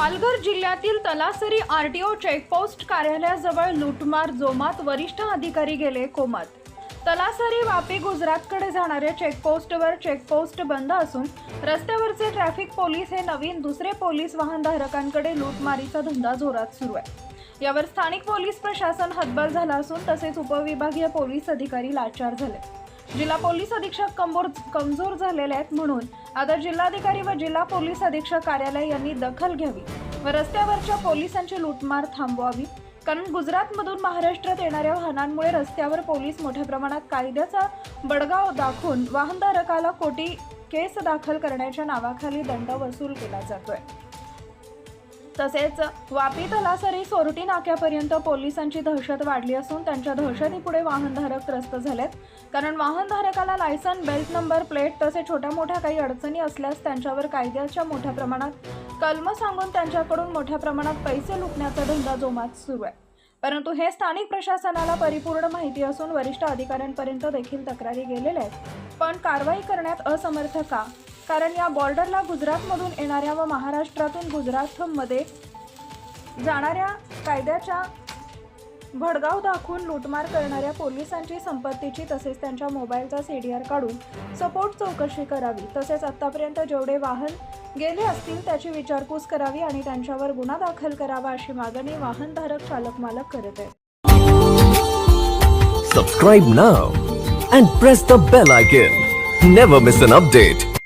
पालघर जिल्ह्यातील Talasari RTO checkpost कार्यालयाजवळ लुटमार जोमात वरिष्ठ अधिकारी गेले कोमात. तलासरी वापी गुजरातकडे जाणाऱ्या चेकपोस्टवर चेकपोस्ट बंद असून रस्त्यावरचे ट्रॅफिक पोलीस हे नवीन दुसरे पोलीस वाहनधारकांकडे लूटमारीचा धंदा जोरात सुरू आहे. यावर स्थानिक पोलीस प्रशासन हतबल झालं असून तसेच उपविभागीय पोलीस अधिकारी लाचार झाले. जिल्हा पोलीस अधीक्षक कंबोर कमजोर झालेले आहेत म्हणून आता जिल्हाधिकारी व जिल्हा पोलीस अधीक्षक कार्यालय यांनी दखल घ्यावी व रस्त्यावरच्या पोलिसांची लूटमार थांबवावी. कारण गुजरातमधून महाराष्ट्रात येणाऱ्या वाहनांमुळे रस्त्यावर पोलीस मोठ्या प्रमाणात कायद्याचा बडगाव दाखवून वाहनधारकाला कोटी केस दाखल करण्याच्या नावाखाली दंड वसूल केला जातोय. तसेच वापी तलासरी सोरटी नाक्यापर्यंत पोलिसांची दहशत वाढली असून त्यांच्या दहशतीपुढे वाहनधारक त्रस्त झालेत. कारण वाहनधारकाला लायसन बेल्ट नंबर प्लेट तसे छोट्या मोठ्या काही अडचणी असल्यास त्यांच्यावर कायद्याच्या मोठ्या प्रमाणात कलम सांगून त्यांच्याकडून मोठ्या प्रमाणात पैसे लुटण्याचा धंदा जोमात सुरू आहे. परंतु हे स्थानिक प्रशासनाला परिपूर्ण माहिती असून वरिष्ठ अधिकाऱ्यांपर्यंत देखील तक्रारी गेलेल्या आहेत. पण कारवाई करण्यात असमर्थ का? कारण या बॉर्डरला गुजरातमधून येणाऱ्या व महाराष्ट्रातून गुजरातमध्ये जाणाऱ्या कायद्याच्या भडगाव दाखवून लूटमार करणाऱ्या पोलिसांची संपत्तीची तसेच त्यांच्या मोबाईलचा सी डी आर काढून सपोर्ट चौकशी करावी. तसेच आत्तापर्यंत जेवढे वाहन गेले असतील त्याची विचारपूस करावी आणि त्यांच्यावर गुन्हा दाखल करावा अशी मागणी वाहनधारक चालक मालक करत आहेत. Subscribe now and press the bell icon never miss an update